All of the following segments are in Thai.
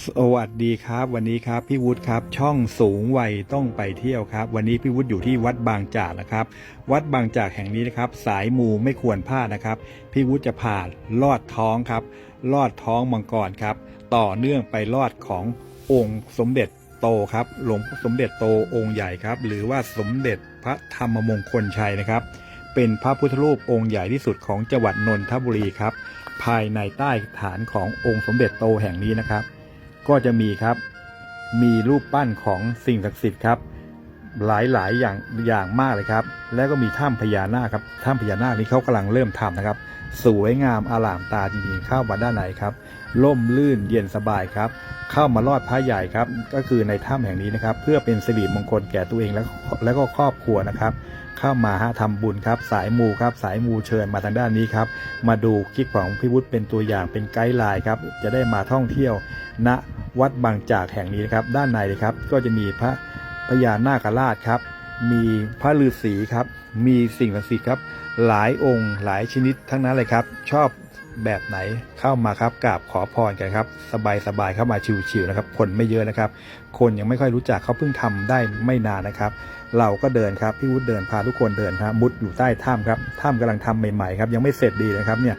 สวัสดีครับวันนี้ครับพี่วุฒิครับช่องสูงวัยต้องไปเที่ยวครับ วันนี้พี่วุฒิอยู่ที่วัดบางจากนะครับ วัดบางจากแห่งนี้นะครับ สายมูไม่ควรพลาดนะครับ พี่วุฒิจะผ่านลอดท้องครับ ลอดท้องมังกรครับ ต่อเนื่องไปลอดขององค์สมเด็จโตครับหลวงสมเด็จโตองค์ใหญ่ครับ หรือว่าสมเด็จพระธรรมมงคลชัยนะครับ เป็นพระพุทธรูปองค์ใหญ่ที่สุดของจังหวัดนนทบุรีครับ ภายในใต้ฐานขององค์สมเด็จโตแห่งนี้นะครับ ก็จะมีครับ มีรูปปั้นของสิ่งศักดิ์สิทธิ์ครับ หลายหลายๆอย่างอย่างมากเลยครับ แล้วก็มีถ้ำพญานาคครับถ้ำพญานาคนี้เขากำลังเริ่มทำนะครับ สวยงามอลามตาจริงๆเข้ามาด้านในครับล่มลื่นเย็นสบายครับ เข้ามาลอดพระใหญ่ครับ ก็คือในถ้ำแห่งนี้นะครับ เพื่อเป็นสิริมงคลแก่ตัวเองและและก็ครอบครัวนะครับ เข้ามาฮะทำบุญครับ สายมูครับสายมูเชิญมาทางด้านนี้ครับ มาดูคลิปของพี่วุฒิเป็นตัวอย่างเป็นไกด์ไลน์ครับ จะได้มาท่องเที่ยวณวัดบางจากแห่งนี้นะครับ ด้านในเลยครับ ก็จะมีพระพญานาคราชครับ มีพระฤาษีครับ มีสิ่งศักดิ์สิทธิ์ครับ หลายองค์หลายชนิดทั้งนั้นเลยครับ ชอบแบบไหนเข้ามาครับกราบขอพรกันครับ สบายสบายๆเข้ามาชิวๆนะครับ คนไม่เยอะนะครับ คนยังไม่ค่อยรู้จักเขาเพิ่งทำได้ไม่นานนะครับ เราก็เดินครับพี่วุฒิเดินพาทุกคนเดินครับมุดอยู่ใต้ถ้ำครับถ้ำกำลังทำใหม่ๆครับยังไม่เสร็จดีนะครับเนี่ย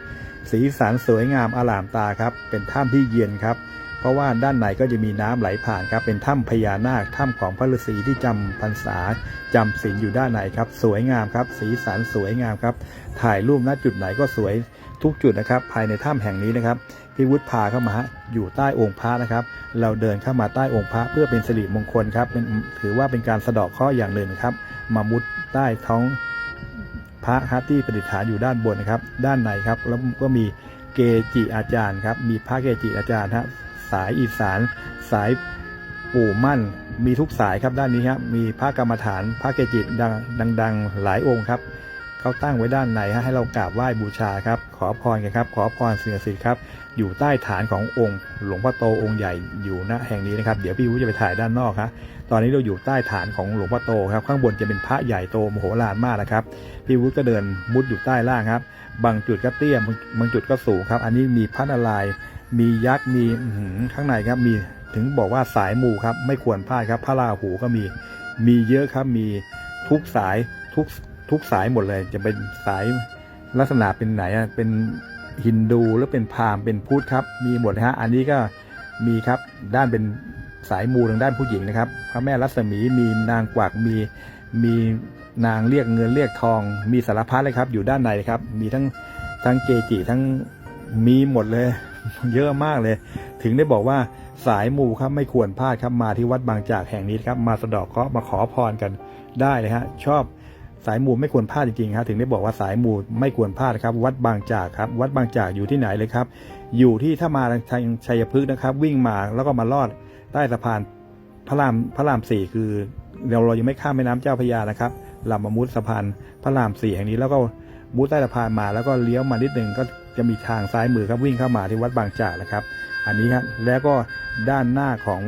สีสันสวยงามอลามตาครับ เป็นถ้ำที่เย็นครับ เพราะว่าด้านในก็จะมีน้ำไหลผ่านครับเป็นถ้ำพญานาคถ้ำของพระฤาษีที่จำพรรษาจำศีลอยู่ด้านในครับ สวยงามครับ สีสันสวยงามครับ ถ่ายรูปณจุดไหนก็สวยทุกจุดนะครับ ภายในถ้ำแห่งนี้นะครับพี่วุฒิพาเข้ามาอยู่ใต้องค์พระนะครับ เราเดินเข้ามาใต้องค์พระเพื่อเป็นสิริมงคลครับเป็นถือว่าเป็นการสะดาะเคราะห์อย่างหนึ่งครับมามุดใต้ท้องพระครับที่ประดิษฐานอยู่ด้านบนนะครับ ด้านในครับแล้วก็มีเกจิอาจารย์ครับ มีพระเกจิอาจารย์ฮะ สายอีสาน สายปู่มั่น มีทุกสายครับด้านนี้ครับมีพระกรรมฐานพระเกจิดังดังๆ หลายองค์ครับเขาตั้งไว้ด้านในฮะให้เรากราบไหว้บูชาครับ ขอพรกันครับ ขอพรสิ่งศักดิ์สิทธิ์ครับ อยู่ใต้ฐานขององค์ หลวงพ่อโตองค์ใหญ่อยู่ณแห่งนี้นะครับ เดี๋ยวพี่วุฒิจะไปถ่ายด้านนอกครับตอนนี้เราอยู่ใต้ฐานของหลวงพ่อโตครับ ข้างบนจะเป็นพระใหญ่โตมโหฬารมากนะครับ พี่วุฒิก็เดินมุดอยู่ใต้ล่างครับ บางจุดก็เตี้ยบางบางจุดก็สูงครับ อันนี้มีพระนารายณ์ มียักษ์มีข้างในครับมีถึงบอกว่าสายมูครับ ไม่ควรพลาดครับ พระราหูก็มี มีเยอะครับมีทุกสายทุกทุกสายหมดเลย จะเป็นสายลักษณะเป็นไหนอะเป็นฮินดูหรือเป็นพราหมณ์เป็นพุทธครับ มีหมดนะฮะอันนี้ก็มีครับด้านเป็นสายมูทางด้านผู้หญิงนะครับ พระแม่รัศมีมีนางกวักมีมีนางเรียกเงินเรียกทอง มีสารพัดเลยครับ อยู่ด้านในครับ มีทั้งทั้งเกจิทั้งมีหมดเลย เยอะมากเลย ถึงได้บอกว่าสายมูครับไม่ควรพลาดครับมาที่วัดบางจากแห่งนี้ครับมาสะดอกเคราะห์มาขอพรกันได้เลยฮะชอบสายมูไม่ควรพลาดจริงๆครับถึงได้บอกว่าสายมูไม่ควรพลาดครับ วัดบางจากครับ วัดบางจากอยู่ที่ไหนเลยครับ อยู่ที่ถ้ามาทางชัยพฤกษ์นะครับ วิ่งมาแล้วก็มาลอดใต้สะพานพระรามพระรามสี่คือเราเรายังไม่ข้ามแม่น้ำเจ้าพระยานะครับลำมามุดสะพานพระรามสี่แห่งนี้แล้วก็มุดใต้สะพานมาแล้วก็เลี้ยวมานิดหนึ่งก็ จะมีทางซ้ายมือครับวิ่งเข้ามาที่วัดบางจากนะครับ อันนี้ครับแล้วก็ด้านหน้าของ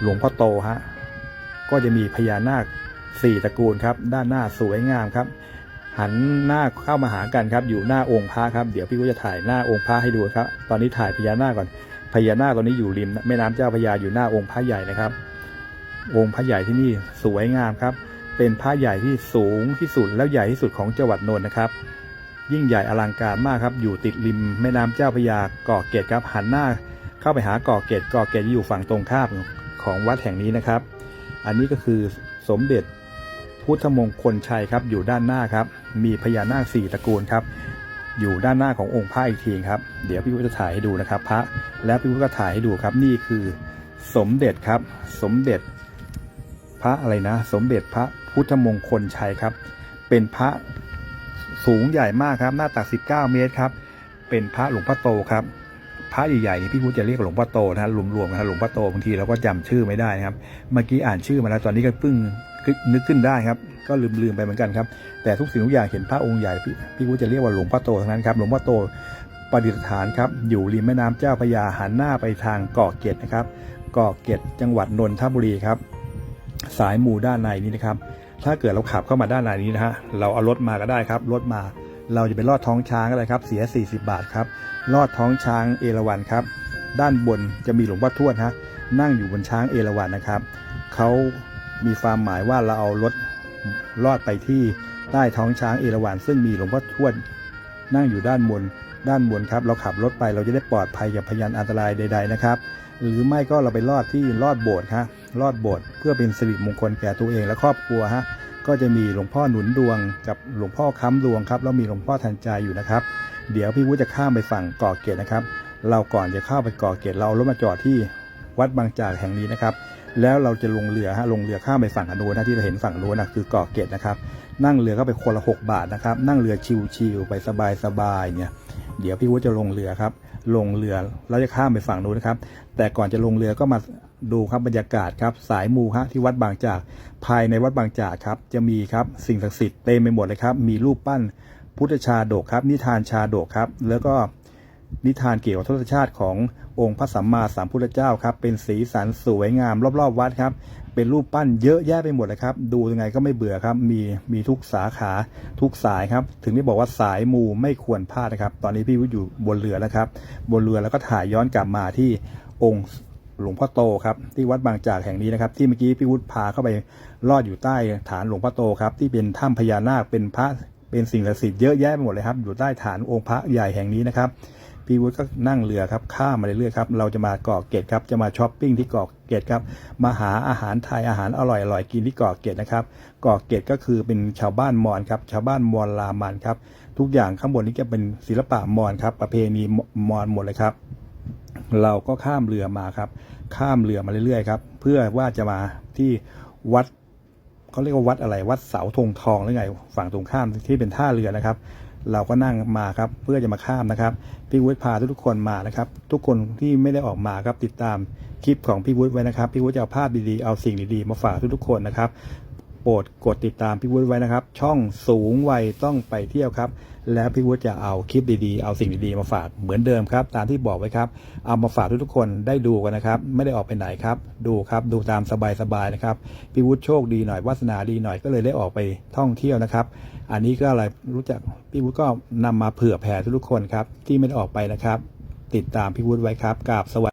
หลวงพ่อโตฮะก็จะมีพญานาคสี่ตระกูลครับ ด้านหน้าสวยงามครับ หันหน้าเข้ามาหากันครับ อยู่หน้าองค์พระครับเดี๋ยวพี่ก็จะถ่ายหน้าองค์พระให้ดูครับ ตอนนี้ถ่ายพญานาคก่อนพญานาคตอนนี้อยู่ริมแม่น้ำเจ้าพระยาอยู่หน้าองค์พระใหญ่นะครับ องค์พระใหญ่ที่นี่สวยงามครับ เป็นพระใหญ่ที่สูงที่สุดแล้วใหญ่ที่สุดของจังหวัดนนท์นะครับ ยิ่งใหญ่อลังการมากครับ อยู่ติดริมแม่น้ำเจ้าพระยาเกาะเกตครับ หันหน้าเข้าไปหาเกาะเกตเกาะเกตอยู่ฝั่งตรงข้ามของวัดแห่งนี้นะครับ อันนี้ก็คือสมเด็จพุทธมงคลชัยครับ อยู่ด้านหน้าครับ มีพญานาคสี่ตระกูลครับ อยู่ด้านหน้าขององค์พระอีกทีครับ เดี๋ยวพี่วุฒิจะถ่ายให้ดูนะครับ พระ และพี่วุฒิก็ถ่ายให้ดูครับ นี่คือสมเด็จครับ สมเด็จพระอะไรนะ สมเด็จพระพุทธมงคลชัยครับ เป็นพระ สูงใหญ่มากครับ หน้าตัก 19 เมตรครับ เป็นพระหลวงพ่อโตครับพระใหญ่ๆนี่พี่พุทธจะเรียกหลวงพ่อโตนะฮะรวมๆกันนะหลวงพ่อโตบางทีเราก็จำชื่อไม่ได้นะครับ เมื่อกี้อ่านชื่อมาแล้วตอนนี้ก็เพิ่งนึกขึ้นได้ครับ ก็ลืมๆไปเหมือนกันครับ แต่ทุกสิ่งทุกอย่างเห็นพระองค์ใหญ่พี่พี่พุทธจะเรียกว่าหลวงพ่อโตทั้งนั้นครับหลวงพ่อโตประดิษฐานครับอยู่ริมแม่น้ำเจ้าพระยาหันหน้าไปทางเกาะเกร็ดนะครับเกาะเกร็ดจังหวัดนนทบุรีครับ สายหมู่ด้านในนี้นะครับ ถ้าเกิดเราขับเข้ามาด้านในนี้นะฮะเราเอารถมาก็ได้ครับรถมา เราจะไปลอดท้องช้างก็ได้ครับ เสีย 40 บาทครับลอดท้องช้างเอราวัณครับ ด้านบนจะมีหลวงพ่อทวดฮะนั่งอยู่บนช้างเอราวัณนะครับเขามีความหมายว่าเราเอารถลอดไปที่ใต้ท้องช้างเอราวัณซึ่งมีหลวงพ่อทวดนั่งอยู่ด้านบน ด้านบนครับ เราขับรถไปเราจะได้ปลอดภัยจากพยานอันตรายใด ๆนะครับ หรือไม่ก็เราไปลอดที่ลอดโบสถ์ฮะลอดโบสถ์เพื่อเป็นสิริมงคลแก่ตัวเองและครอบครัวฮะก็จะมีหลวงพ่อหนุนดวงกับหลวงพ่อค้ำดวงครับแล้วมีหลวงพ่อทันใจอยู่นะครับ เดี๋ยวพี่วุฒิจะข้ามไปฝั่งเกาะเกร็ดนะครับ เราก่อนจะเข้าไปเกาะเกร็ดเราเอารถมาจอดที่วัดบางจากแห่งนี้นะครับแล้วเราจะลงเรือฮะลงเรือข้ามไปฝั่งอนุนะที่เราเห็นฝั่งโน้นนะคือเกาะเกร็ดนะครับ นั่งเรือก็ไปคนละหกบาทนะครับ นั่งเรือชิวๆไปสบายๆเนี่ย เดี๋ยวพี่วุฒิจะลงเรือครับ ลงเรือแล้วจะข้ามไปฝั่งนู้นนะครับ แต่ก่อนจะลงเรือก็มาดูครับบรรยากาศครับ สายมูฮะที่วัดบางจาก ภายในวัดบางจากครับ จะมีครับสิ่งศักดิ์สิทธิ์เต็มไปหมดเลยครับ มีรูปปั้นพุทธชาดกครับ นิทานชาดกครับ แล้วก็นิทานเกี่ยวกับทศชาติขององค์พระสัมมาสัมพุทธเจ้าครับ เป็นสีสันสวยงามรอบๆวัดครับ เป็นรูปปั้นเยอะแยะไปหมดเลยครับ ดูยังไงก็ไม่เบื่อครับ มีมีทุกสาขาทุกสายครับ ถึงได้บอกว่าสายมูไม่ควรพลาดนะครับ ตอนนี้พี่วุฒิอยู่บนเรือแล้วครับ บนเรือแล้วก็ถ่ายย้อนกลับมาที่องค์หลวงพ่อโตครับที่วัดบางจากแห่งนี้นะครับ ที่เมื่อกี้พี่วุฒิพาเข้าไปลอดอยู่ใต้ฐานหลวงพ่อโตครับ ที่เป็นถ้ำพญานาคเป็นพระเป็นสิ่งศักดิ์สิทธิ์เยอะแยะไปหมดเลยครับ อยู่ใต้ฐานองค์พระใหญ่แห่งนี้นะครับ พี่วุฒิก็นั่งเรือครับข้ามมาเรื่อยๆครับเราจะมาเกาะเกร็ดครับจะมาช้อปปิ้งที่เกาะเกร็ดครับมาหาอาหารไทยอาหารอร่อยๆกินที่เกาะเกร็ดนะครับเกาะเกร็ดก็คือเป็นชาวบ้านมอญครับชาวบ้านมอญลามันครับทุกอย่างข้างบนนี้จะเป็นศิลปะมอญครับประเพณีมอญหมดเลยครับ เราก็ข้ามเรือมาครับ ข้ามเรือมาเรื่อยๆครับเพื่อว่าจะมาที่วัดเขาเรียกว่าวัดอะไรวัดเสาธงทองหรือไง ฝั่งตรงข้ามที่เป็นท่าเรือนะครับ เราก็นั่งมาครับเพื่อจะมาข้ามนะครับพี่วุฒิพาทุกคนมานะครับ ทุกคนที่ไม่ได้ออกมาครับติดตามคลิปของพี่วุฒิไว้นะครับพี่วุฒิจะเอาภาพดีๆเอาสิ่งดีๆมาฝากทุกๆคนนะครับ โปรดกดติดตามพี่วุฒิไว้นะครับ ช่องสูงวัยต้องไปเที่ยวครับ แล้วพี่วุฒิจะเอาคลิปดีๆ เอาสิ่งดีๆมาฝากเหมือนเดิมครับ ตามที่บอกไว้ครับ เอามาฝากทุกๆคนได้ดูกันนะครับ ไม่ได้ออกไปไหนครับ ดูครับ ดูตามสบายๆนะครับ พี่วุฒิโชคดีหน่อยวาสนาดีหน่อยก็เลยได้ออกไปท่องเที่ยวนะครับ อันนี้ก็อะไรรู้จักพี่วุฒิก็นำมาเผื่อแผ่ทุกๆคนครับที่ไม่ได้ออกไปนะครับ ติดตามพี่วุฒิไว้ครับกราบสวัสดี